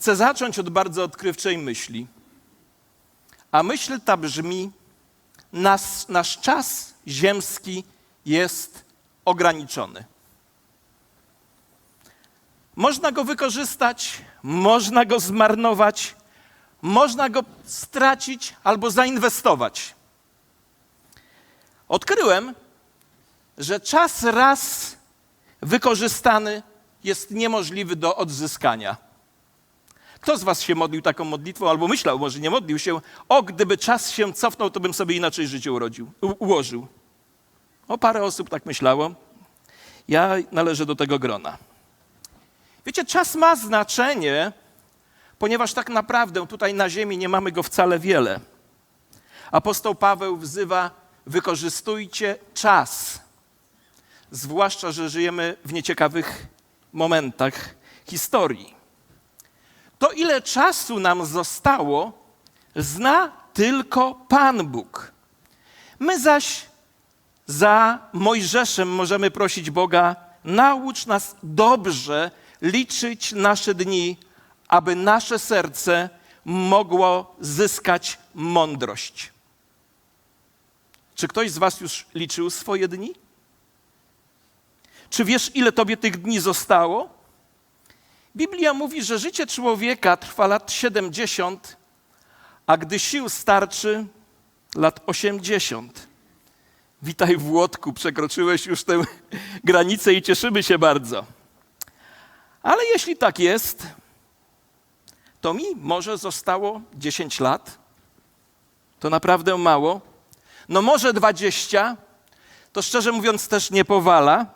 Chcę zacząć od bardzo odkrywczej myśli. A myśl ta brzmi: nas, nasz czas ziemski jest ograniczony. Można go wykorzystać, można go zmarnować, można go stracić albo zainwestować. Odkryłem, że czas raz wykorzystany jest niemożliwy do odzyskania. Kto z Was się modlił taką modlitwą, albo myślał, może nie modlił się, o, gdyby czas się cofnął, to bym sobie inaczej życie urodził, ułożył. O, parę osób tak myślało. Ja należę do tego grona. Wiecie, czas ma znaczenie, ponieważ tak naprawdę tutaj na ziemi nie mamy go wcale wiele. Apostoł Paweł wzywa, wykorzystujcie czas. Zwłaszcza, że żyjemy w nieciekawych momentach historii. To, ile czasu nam zostało, zna tylko Pan Bóg. My zaś za Mojżeszem możemy prosić Boga, naucz nas dobrze liczyć nasze dni, aby nasze serce mogło zyskać mądrość. Czy ktoś z Was już liczył swoje dni? Czy wiesz, ile tobie tych dni zostało? Biblia mówi, że życie człowieka trwa lat 70, a gdy sił starczy, lat 80. Witaj w Łotku, przekroczyłeś już tę granicę i cieszymy się bardzo. Ale jeśli tak jest, to mi może zostało 10 lat. To naprawdę mało. No może 20, to szczerze mówiąc też nie powala.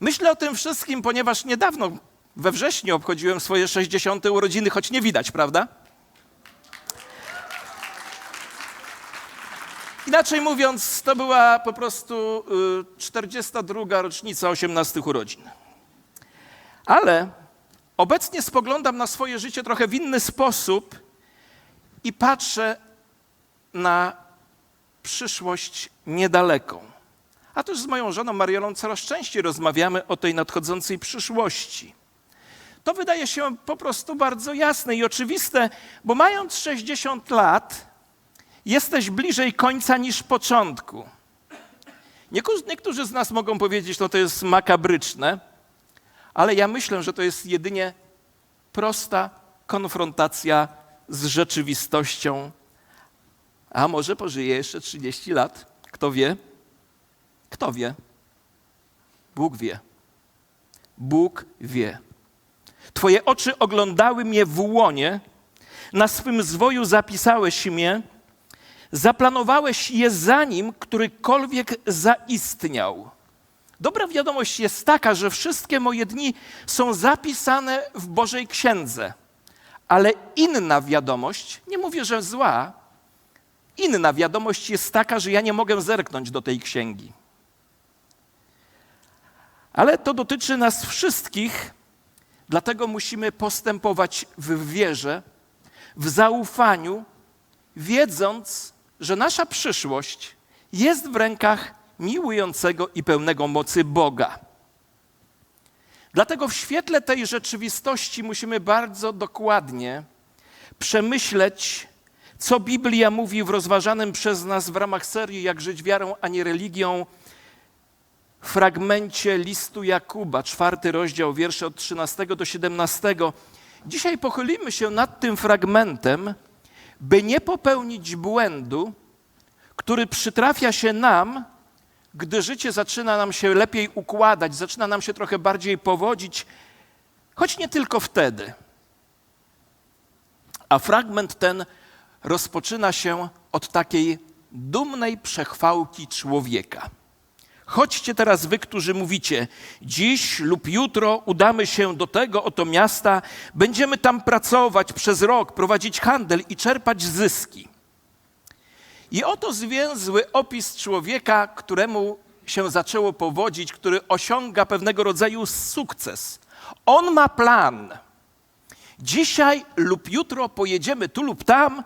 Myślę o tym wszystkim, ponieważ niedawno, we wrześniu, obchodziłem swoje 60. urodziny, choć nie widać, prawda? Inaczej mówiąc, to była po prostu y, 42. rocznica 18 urodzin. Ale obecnie spoglądam na swoje życie trochę w inny sposób i patrzę na przyszłość niedaleką. A też z moją żoną Mariolą coraz częściej rozmawiamy o tej nadchodzącej przyszłości. To wydaje się po prostu bardzo jasne i oczywiste, bo mając 60 lat, jesteś bliżej końca niż początku. Niektórzy, z nas mogą powiedzieć, no to jest makabryczne, ale ja myślę, że to jest jedynie prosta konfrontacja z rzeczywistością. A może pożyje jeszcze 30 lat? Kto wie? Kto wie? Bóg wie. Bóg wie. Twoje oczy oglądały mnie w łonie, na swym zwoju zapisałeś mnie, zaplanowałeś je zanim którykolwiek zaistniał. Dobra wiadomość jest taka, że wszystkie moje dni są zapisane w Bożej Księdze. Ale inna wiadomość, nie mówię, że zła, inna wiadomość jest taka, że ja nie mogę zerknąć do tej księgi. Ale to dotyczy nas wszystkich, dlatego musimy postępować w wierze, w zaufaniu, wiedząc, że nasza przyszłość jest w rękach miłującego i pełnego mocy Boga. Dlatego w świetle tej rzeczywistości musimy bardzo dokładnie przemyśleć, co Biblia mówi w rozważanym przez nas w ramach serii Jak żyć wiarą, a nie religią fragmencie listu Jakuba, czwarty rozdział, wiersze od 13 do 17. Dzisiaj pochylimy się nad tym fragmentem, by nie popełnić błędu, który przytrafia się nam, gdy życie zaczyna nam się lepiej układać, zaczyna nam się trochę bardziej powodzić, choć nie tylko wtedy. A fragment ten rozpoczyna się od takiej dumnej przechwałki człowieka. Chodźcie teraz wy, którzy mówicie, dziś lub jutro udamy się do tego oto miasta, będziemy tam pracować przez rok, prowadzić handel i czerpać zyski. I oto zwięzły opis człowieka, któremu się zaczęło powodzić, który osiąga pewnego rodzaju sukces. On ma plan. Dzisiaj lub jutro pojedziemy tu lub tam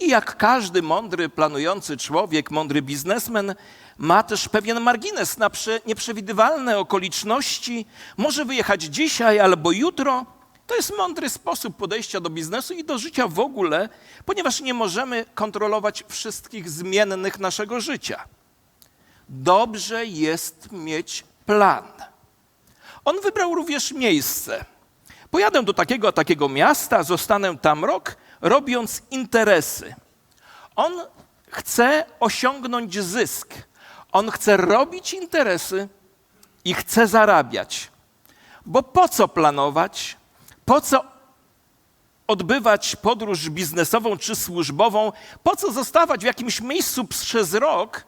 I jak każdy mądry, planujący człowiek, mądry biznesmen, ma też pewien margines na prze- nieprzewidywalne okoliczności. Może wyjechać dzisiaj albo jutro. To jest mądry sposób podejścia do biznesu i do życia w ogóle, ponieważ nie możemy kontrolować wszystkich zmiennych naszego życia. Dobrze jest mieć plan. On wybrał również miejsce. Pojadę do takiego a takiego miasta, zostanę tam rok, robiąc interesy. On chce osiągnąć zysk. On chce robić interesy i chce zarabiać. Bo po co planować? Po co odbywać podróż biznesową czy służbową? Po co zostawać w jakimś miejscu przez rok,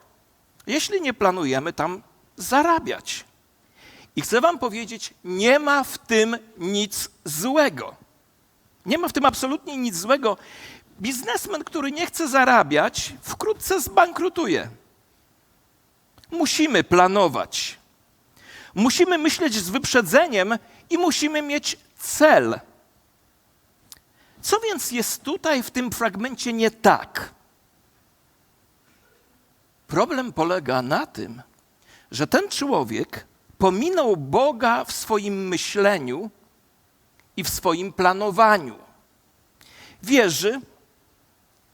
jeśli nie planujemy tam zarabiać? I chcę Wam powiedzieć, nie ma w tym nic złego. Nie ma w tym absolutnie nic złego. Biznesmen, który nie chce zarabiać, wkrótce zbankrutuje. Musimy planować. Musimy myśleć z wyprzedzeniem i musimy mieć cel. Co więc jest tutaj w tym fragmencie nie tak? Problem polega na tym, że ten człowiek pominął Boga w swoim myśleniu i w swoim planowaniu. Wierzy,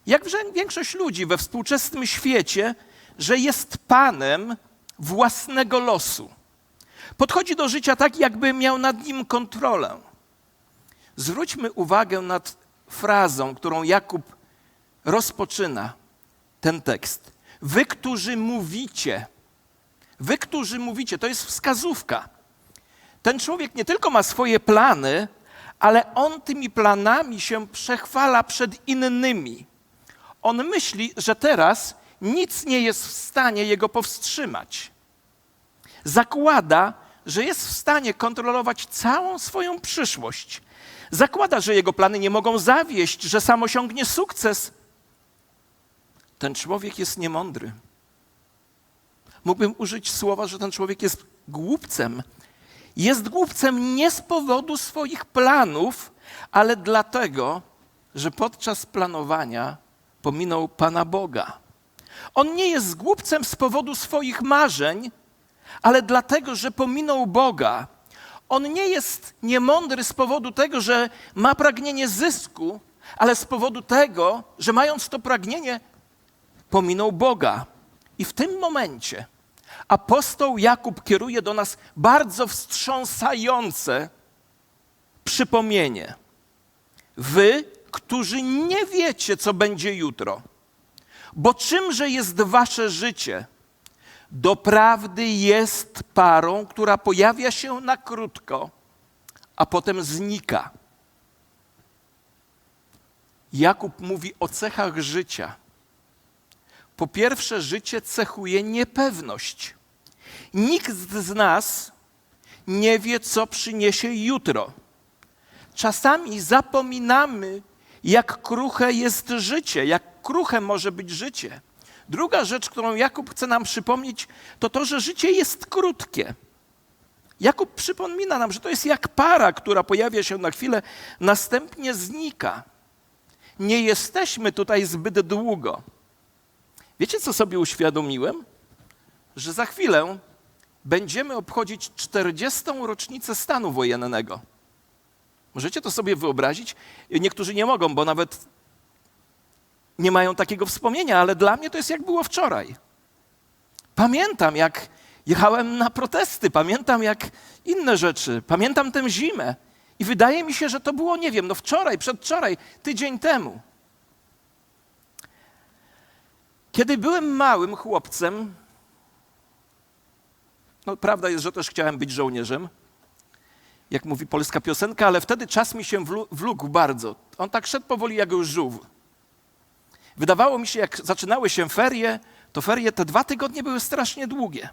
jak większość ludzi we współczesnym świecie, że jest panem własnego losu. Podchodzi do życia tak, jakby miał nad nim kontrolę. Zwróćmy uwagę nad frazą, którą Jakub rozpoczyna ten tekst. Wy, którzy mówicie, wy, którzy mówicie, to jest wskazówka. Ten człowiek nie tylko ma swoje plany, ale on tymi planami się przechwala przed innymi. On myśli, że teraz nic nie jest w stanie jego powstrzymać. Zakłada, że jest w stanie kontrolować całą swoją przyszłość. Zakłada, że jego plany nie mogą zawieść, że sam osiągnie sukces. Ten człowiek jest niemądry. Mógłbym użyć słowa, że ten człowiek jest głupcem. Jest głupcem nie z powodu swoich planów, ale dlatego, że podczas planowania pominął Pana Boga. On nie jest głupcem z powodu swoich marzeń, ale dlatego, że pominął Boga. On nie jest niemądry z powodu tego, że ma pragnienie zysku, ale z powodu tego, że mając to pragnienie, pominął Boga. I w tym momencie apostoł Jakub kieruje do nas bardzo wstrząsające przypomnienie. Wy, którzy nie wiecie, co będzie jutro, bo czymże jest wasze życie? Doprawdy jest parą, która pojawia się na krótko, a potem znika. Jakub mówi o cechach życia. Po pierwsze, życie cechuje niepewność. Nikt z nas nie wie, co przyniesie jutro. Czasami zapominamy, jak kruche jest życie, jak kruche może być życie. Druga rzecz, którą Jakub chce nam przypomnieć, to to, że życie jest krótkie. Jakub przypomina nam, że to jest jak para, która pojawia się na chwilę, następnie znika. Nie jesteśmy tutaj zbyt długo. Wiecie, co sobie uświadomiłem? Że za chwilę będziemy obchodzić 40. rocznicę stanu wojennego. Możecie to sobie wyobrazić? Niektórzy nie mogą, bo nawet nie mają takiego wspomnienia, ale dla mnie to jest jak było wczoraj. Pamiętam, jak jechałem na protesty, pamiętam jak inne rzeczy, pamiętam tę zimę. I wydaje mi się, że to było, nie wiem, no wczoraj, przedwczoraj, tydzień temu. Kiedy byłem małym chłopcem, no prawda jest, że też chciałem być żołnierzem, jak mówi polska piosenka, ale wtedy czas mi się wló- wlókł bardzo. On tak szedł powoli jak żółw. Wydawało mi się, jak zaczynały się ferie, to ferie te dwa tygodnie były strasznie długie.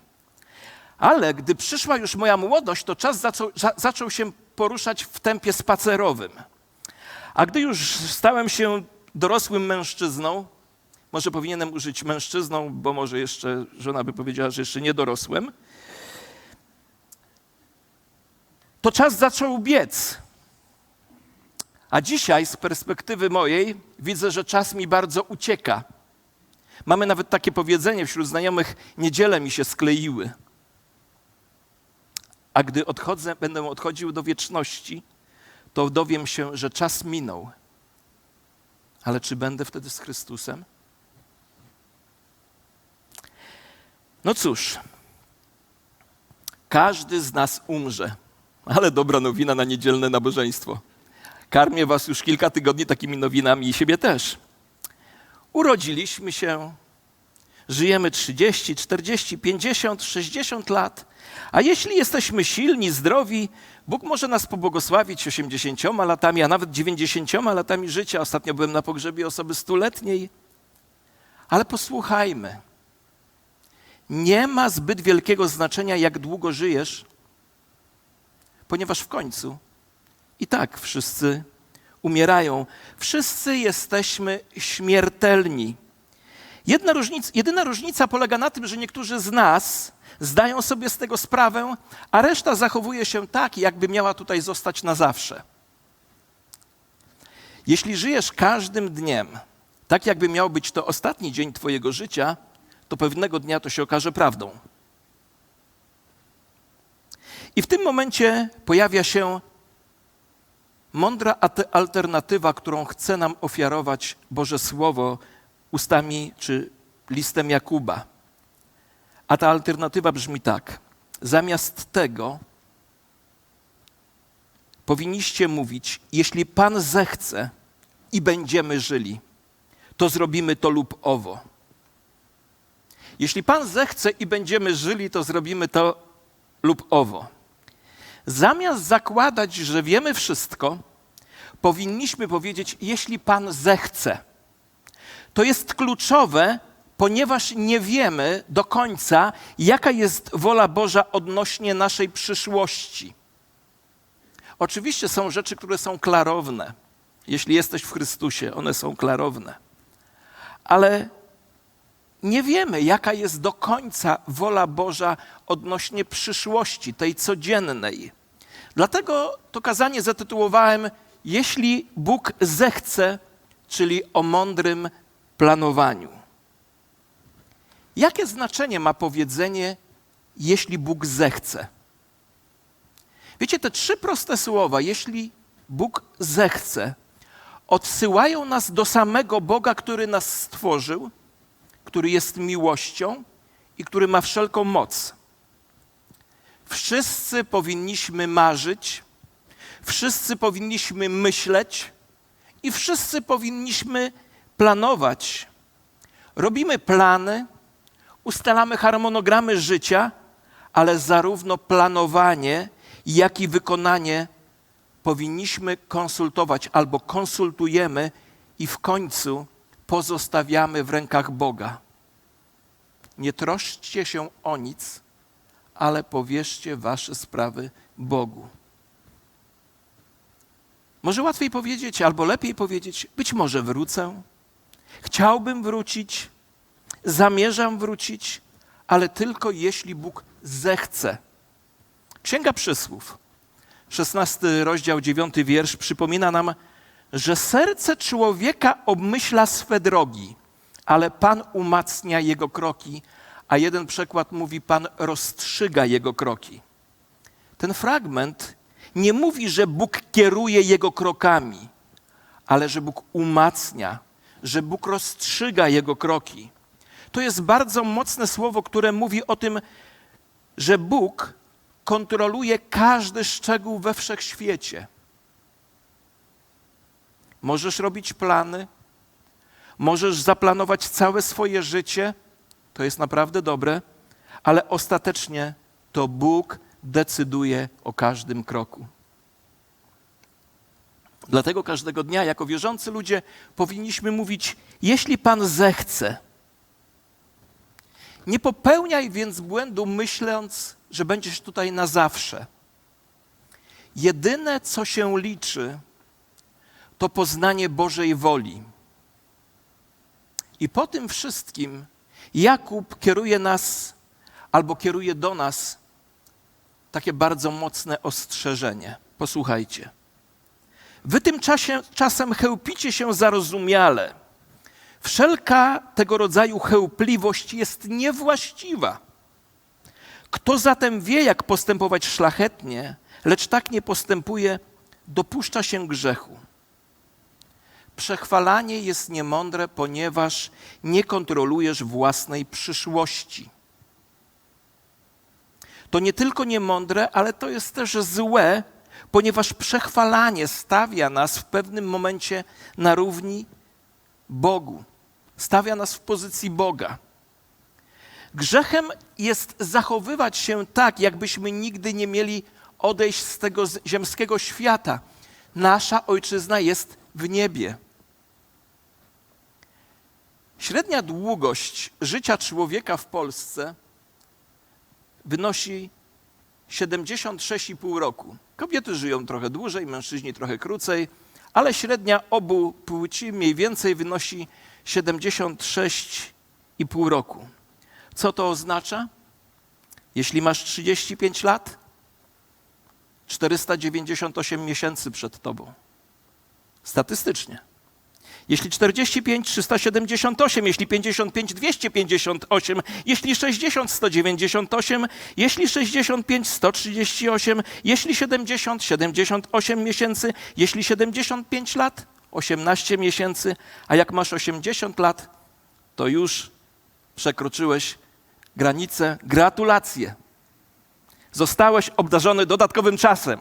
Ale gdy przyszła już moja młodość, to czas zaczął, za, zaczął się poruszać w tempie spacerowym. A gdy już stałem się dorosłym mężczyzną, może powinienem użyć mężczyzną, bo może jeszcze żona by powiedziała, że jeszcze nie dorosłem, to czas zaczął biec. A dzisiaj z perspektywy mojej widzę, że czas mi bardzo ucieka. Mamy nawet takie powiedzenie wśród znajomych: niedziele mi się skleiły. A gdy odchodzę, będę odchodził do wieczności, to dowiem się, że czas minął. Ale czy będę wtedy z Chrystusem? No cóż, każdy z nas umrze, ale dobra nowina na niedzielne nabożeństwo. Karmię was już kilka tygodni takimi nowinami i siebie też. Urodziliśmy się, żyjemy 30, 40, 50, 60 lat, a jeśli jesteśmy silni, zdrowi, Bóg może nas pobłogosławić 80 latami, a nawet 90 latami życia. Ostatnio byłem na pogrzebie osoby stuletniej. Ale posłuchajmy. Nie ma zbyt wielkiego znaczenia, jak długo żyjesz, ponieważ w końcu i tak wszyscy umierają. Wszyscy jesteśmy śmiertelni. Jedyna różnica polega na tym, że niektórzy z nas zdają sobie z tego sprawę, a reszta zachowuje się tak, jakby miała tutaj zostać na zawsze. Jeśli żyjesz każdym dniem, tak jakby miał być to ostatni dzień Twojego życia, to pewnego dnia to się okaże prawdą. I w tym momencie pojawia się mądra alternatywa, którą chce nam ofiarować Boże Słowo ustami czy listem Jakuba. A ta alternatywa brzmi tak: zamiast tego powinniście mówić, jeśli Pan zechce i będziemy żyli, to zrobimy to lub owo. Jeśli Pan zechce i będziemy żyli, to zrobimy to lub owo. Zamiast zakładać, że wiemy wszystko, powinniśmy powiedzieć, jeśli Pan zechce. To jest kluczowe, ponieważ nie wiemy do końca, jaka jest wola Boża odnośnie naszej przyszłości. Oczywiście są rzeczy, które są klarowne. Jeśli jesteś w Chrystusie, one są klarowne. Ale nie wiemy, jaka jest do końca wola Boża odnośnie przyszłości, tej codziennej. Dlatego to kazanie zatytułowałem Jeśli Bóg zechce, czyli o mądrym planowaniu. Jakie znaczenie ma powiedzenie, jeśli Bóg zechce? Wiecie, te trzy proste słowa, jeśli Bóg zechce, odsyłają nas do samego Boga, który nas stworzył, który jest miłością i który ma wszelką moc. Wszyscy powinniśmy marzyć, wszyscy powinniśmy myśleć i wszyscy powinniśmy planować. Robimy plany, ustalamy harmonogramy życia, ale zarówno planowanie, jak i wykonanie powinniśmy konsultować albo konsultujemy i w końcu pozostawiamy w rękach Boga. Nie troszczcie się o nic, ale powierzcie wasze sprawy Bogu. Może łatwiej powiedzieć, albo lepiej powiedzieć, być może wrócę. Chciałbym wrócić, zamierzam wrócić, ale tylko jeśli Bóg zechce. Księga Przysłów, 16 rozdział, 9 wiersz przypomina nam, że serce człowieka obmyśla swe drogi, ale Pan umacnia jego kroki, a jeden przekład mówi: Pan rozstrzyga jego kroki. Ten fragment nie mówi, że Bóg kieruje jego krokami, ale że Bóg umacnia, że Bóg rozstrzyga jego kroki. To jest bardzo mocne słowo, które mówi o tym, że Bóg kontroluje każdy szczegół we wszechświecie. Możesz robić plany, możesz zaplanować całe swoje życie, to jest naprawdę dobre, ale ostatecznie to Bóg decyduje o każdym kroku. Dlatego każdego dnia, jako wierzący ludzie, powinniśmy mówić: Jeśli Pan zechce, nie popełniaj więc błędu, myśląc, że będziesz tutaj na zawsze. Jedyne, co się liczy, to poznanie Bożej woli. I po tym wszystkim Jakub kieruje nas albo kieruje do nas takie bardzo mocne ostrzeżenie. Posłuchajcie. Wy tym czasie, czasem chełpicie się zarozumiale. Wszelka tego rodzaju chełpliwość jest niewłaściwa. Kto zatem wie, jak postępować szlachetnie, lecz tak nie postępuje, dopuszcza się grzechu. Przechwalanie jest niemądre, ponieważ nie kontrolujesz własnej przyszłości. To nie tylko niemądre, ale to jest też złe, ponieważ przechwalanie stawia nas w pewnym momencie na równi Bogu. Stawia nas w pozycji Boga. Grzechem jest zachowywać się tak, jakbyśmy nigdy nie mieli odejść z tego ziemskiego świata. Nasza ojczyzna jest w niebie. Średnia długość życia człowieka w Polsce wynosi 76,5 roku. Kobiety żyją trochę dłużej, mężczyźni trochę krócej, ale średnia obu płci mniej więcej wynosi 76,5 roku. Co to oznacza? Jeśli masz 35 lat, 498 miesięcy przed tobą. Statystycznie. Jeśli 45, 378, jeśli 55, 258, jeśli 60, 198, jeśli 65, 138, jeśli 70, 78 miesięcy, jeśli 75 lat, 18 miesięcy, a jak masz 80 lat, to już przekroczyłeś granicę. Gratulacje. Zostałeś obdarzony dodatkowym czasem,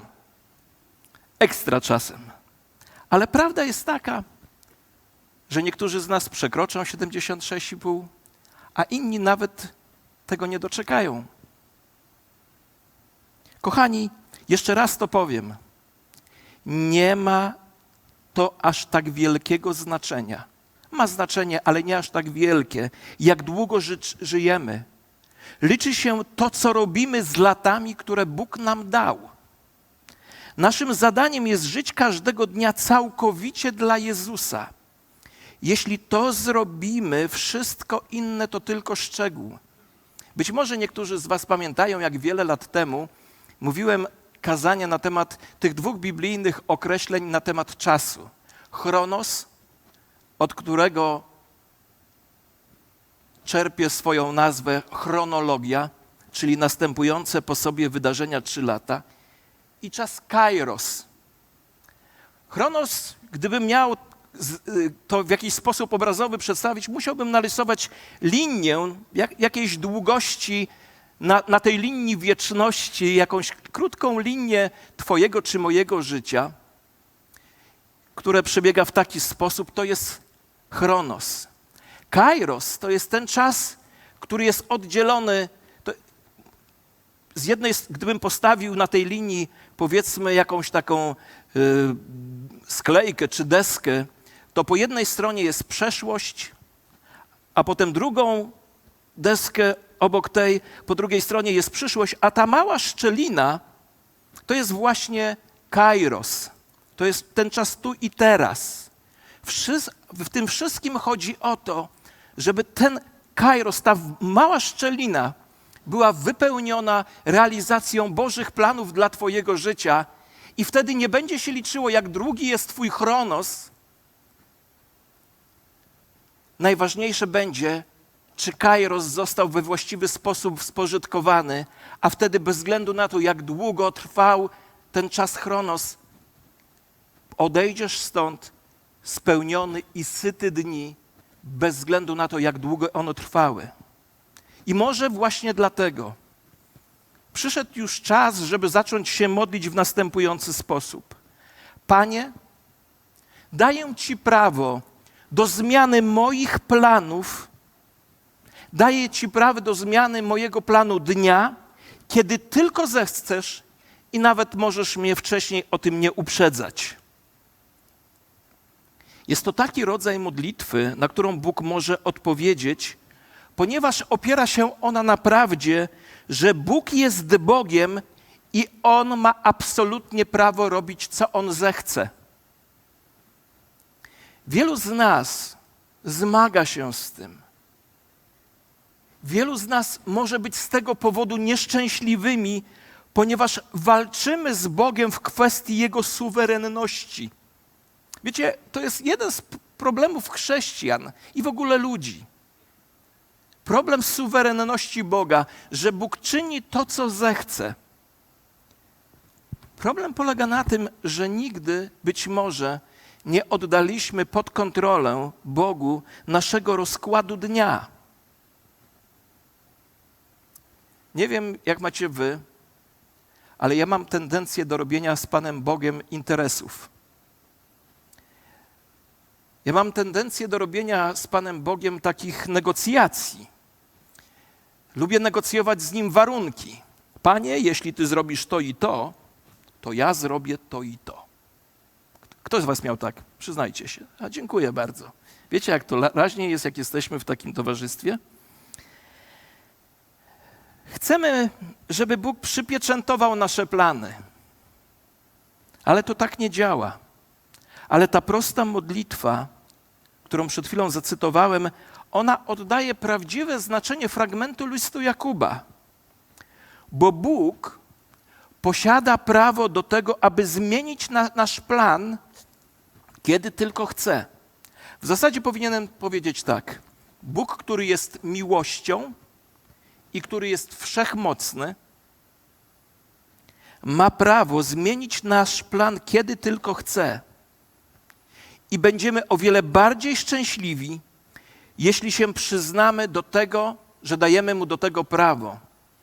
ekstra czasem. Ale prawda jest taka, że niektórzy z nas przekroczą 76,5, a inni nawet tego nie doczekają. Kochani, jeszcze raz to powiem. Nie ma to aż tak wielkiego znaczenia. Ma znaczenie, ale nie aż tak wielkie, jak długo ży żyjemy. Liczy się to, co robimy z latami, które Bóg nam dał. Naszym zadaniem jest żyć każdego dnia całkowicie dla Jezusa. Jeśli to zrobimy, wszystko inne to tylko szczegół. Być może niektórzy z Was pamiętają, jak wiele lat temu mówiłem kazania na temat tych dwóch biblijnych określeń na temat czasu. Chronos, od którego czerpie swoją nazwę chronologia, czyli następujące po sobie wydarzenia trzy lata, i czas kairos. Chronos, gdybym miał to w jakiś sposób obrazowy przedstawić, musiałbym narysować linię jak, jakiejś długości na, na tej linii wieczności, jakąś krótką linię Twojego czy mojego życia, które przebiega w taki sposób, to jest chronos. Kairos to jest ten czas, który jest oddzielony. To z jednej, gdybym postawił na tej linii, powiedzmy, jakąś taką y, sklejkę czy deskę, to po jednej stronie jest przeszłość, a potem drugą deskę obok tej, po drugiej stronie jest przyszłość, a ta mała szczelina to jest właśnie kairos. To jest ten czas tu i teraz. W tym wszystkim chodzi o to, żeby ten kairos, ta mała szczelina była wypełniona realizacją Bożych planów dla Twojego życia i wtedy nie będzie się liczyło, jak długi jest Twój chronos. Najważniejsze będzie, czy kairos został we właściwy sposób spożytkowany, a wtedy bez względu na to, jak długo trwał ten czas chronos, odejdziesz stąd spełniony i syty dni, bez względu na to, jak długo one trwały. I może właśnie dlatego przyszedł już czas, żeby zacząć się modlić w następujący sposób. Panie, daję Ci prawo do zmiany moich planów, daję Ci prawo do zmiany mojego planu dnia, kiedy tylko zechcesz i nawet możesz mnie wcześniej o tym nie uprzedzać. Jest to taki rodzaj modlitwy, na którą Bóg może odpowiedzieć, ponieważ opiera się ona na prawdzie, że Bóg jest Bogiem i On ma absolutnie prawo robić, co On zechce. Wielu z nas zmaga się z tym. Wielu z nas może być z tego powodu nieszczęśliwymi, ponieważ walczymy z Bogiem w kwestii Jego suwerenności. Wiecie, to jest jeden z problemów chrześcijan i w ogóle ludzi. Problem suwerenności Boga, że Bóg czyni to, co zechce. Problem polega na tym, że nigdy być może nie oddaliśmy pod kontrolę Bogu naszego rozkładu dnia. Nie wiem, jak macie wy, ale ja mam tendencję do robienia z Panem Bogiem interesów. Ja mam tendencję do robienia z Panem Bogiem takich negocjacji. Lubię negocjować z Nim warunki. Panie, jeśli Ty zrobisz to i to, to ja zrobię to i to. Kto z Was miał tak? Przyznajcie się. A dziękuję bardzo. Wiecie, jak to raźniej jest, jak jesteśmy w takim towarzystwie? Chcemy, żeby Bóg przypieczętował nasze plany. Ale to tak nie działa. Ale ta prosta modlitwa, którą przed chwilą zacytowałem, ona oddaje prawdziwe znaczenie fragmentu listu Jakuba. Bo Bóg posiada prawo do tego, aby zmienić na, nasz plan, kiedy tylko chce. W zasadzie powinienem powiedzieć tak. Bóg, który jest miłością i który jest wszechmocny, ma prawo zmienić nasz plan, kiedy tylko chce. I będziemy o wiele bardziej szczęśliwi, jeśli się przyznamy do tego, że dajemy mu do tego prawo,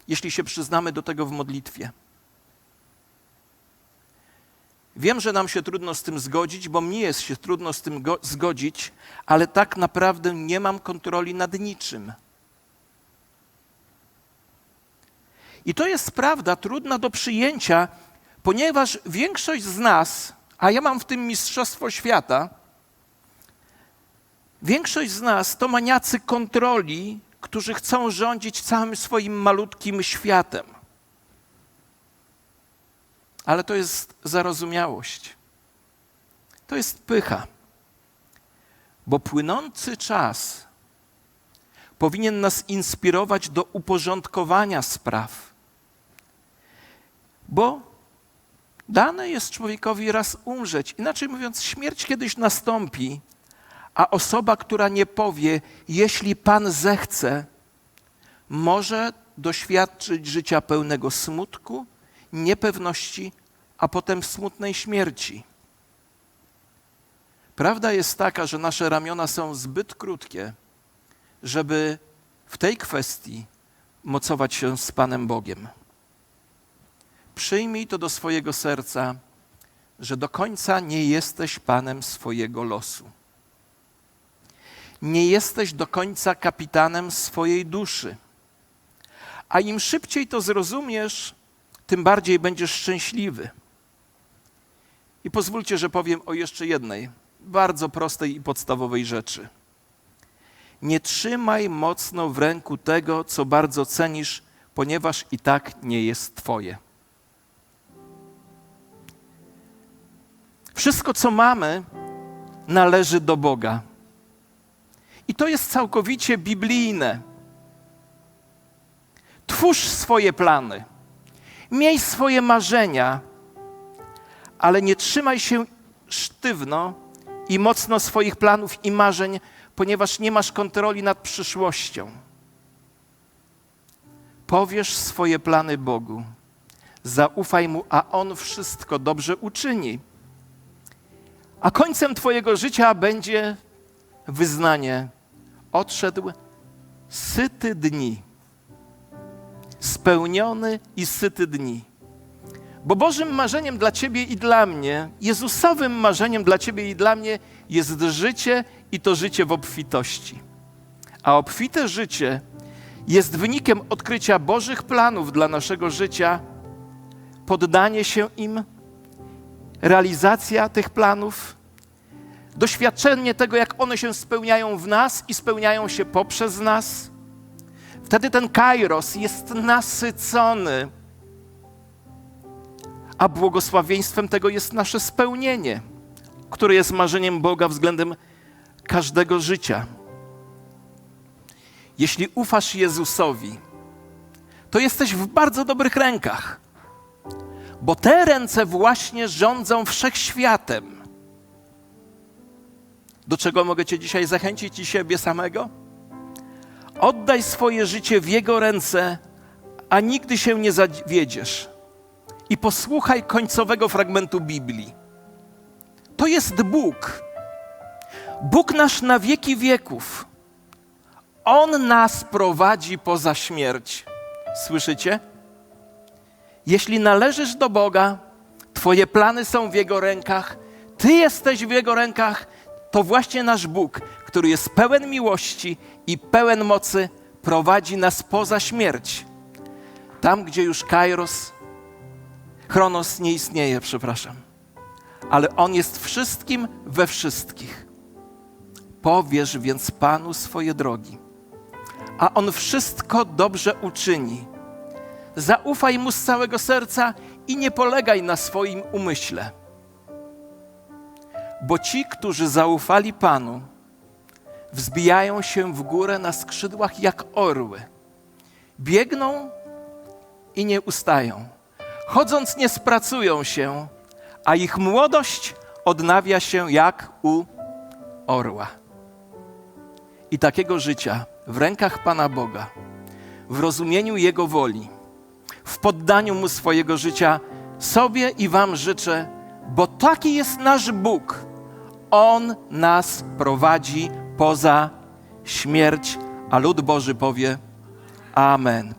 jeśli się przyznamy do tego w modlitwie. Wiem, że nam się trudno z tym zgodzić, bo mnie jest się trudno z tym go- zgodzić, ale tak naprawdę nie mam kontroli nad niczym. I to jest prawda trudna do przyjęcia, ponieważ większość z nas, a ja mam w tym mistrzostwo świata, większość z nas to maniacy kontroli, którzy chcą rządzić całym swoim malutkim światem. Ale to jest zarozumiałość. To jest pycha. Bo płynący czas powinien nas inspirować do uporządkowania spraw. Bo dane jest człowiekowi raz umrzeć. Inaczej mówiąc, śmierć kiedyś nastąpi, a osoba, która nie powie, jeśli Pan zechce, może doświadczyć życia pełnego smutku, niepewności, a potem smutnej śmierci. Prawda jest taka, że nasze ramiona są zbyt krótkie, żeby w tej kwestii mocować się z Panem Bogiem. Przyjmij to do swojego serca, że do końca nie jesteś Panem swojego losu. Nie jesteś do końca kapitanem swojej duszy. A im szybciej to zrozumiesz, tym bardziej będziesz szczęśliwy. I pozwólcie, że powiem o jeszcze jednej bardzo prostej i podstawowej rzeczy. Nie trzymaj mocno w ręku tego, co bardzo cenisz, ponieważ i tak nie jest Twoje. Wszystko, co mamy, należy do Boga. I to jest całkowicie biblijne. Twórz swoje plany, miej swoje marzenia, ale nie trzymaj się sztywno i mocno swoich planów i marzeń, ponieważ nie masz kontroli nad przyszłością. Powiesz swoje plany Bogu, zaufaj Mu, a On wszystko dobrze uczyni. A końcem Twojego życia będzie wyznanie: odszedł syty dni, spełniony i syty dni. Bo Bożym marzeniem dla Ciebie i dla mnie, Jezusowym marzeniem dla Ciebie i dla mnie jest życie i to życie w obfitości. A obfite życie jest wynikiem odkrycia Bożych planów dla naszego życia, poddanie się im, realizacja tych planów, doświadczenie tego, jak one się spełniają w nas i spełniają się poprzez nas. Wtedy ten kairos jest nasycony a błogosławieństwem tego jest nasze spełnienie, które jest marzeniem Boga względem każdego życia. Jeśli ufasz Jezusowi, to jesteś w bardzo dobrych rękach, bo te ręce właśnie rządzą wszechświatem. Do czego mogę Cię dzisiaj zachęcić i siebie samego? Oddaj swoje życie w Jego ręce, a nigdy się nie zawiedziesz. I posłuchaj końcowego fragmentu Biblii. To jest Bóg. Bóg nasz na wieki wieków. On nas prowadzi poza śmierć. Słyszycie? Jeśli należysz do Boga, Twoje plany są w Jego rękach, Ty jesteś w Jego rękach, to właśnie nasz Bóg, który jest pełen miłości i pełen mocy, prowadzi nas poza śmierć. Tam, gdzie już Kairos, Chronos nie istnieje, przepraszam, ale On jest wszystkim we wszystkich. Powierz więc Panu swoje drogi, a On wszystko dobrze uczyni. Zaufaj Mu z całego serca i nie polegaj na swoim umyśle. Bo ci, którzy zaufali Panu, wzbijają się w górę na skrzydłach jak orły. Biegną i nie ustają. Chodząc nie spracują się, a ich młodość odnawia się jak u orła. I takiego życia w rękach Pana Boga, w rozumieniu Jego woli, w poddaniu Mu swojego życia sobie i Wam życzę, bo taki jest nasz Bóg. On nas prowadzi poza śmierć, a lud Boży powie Amen.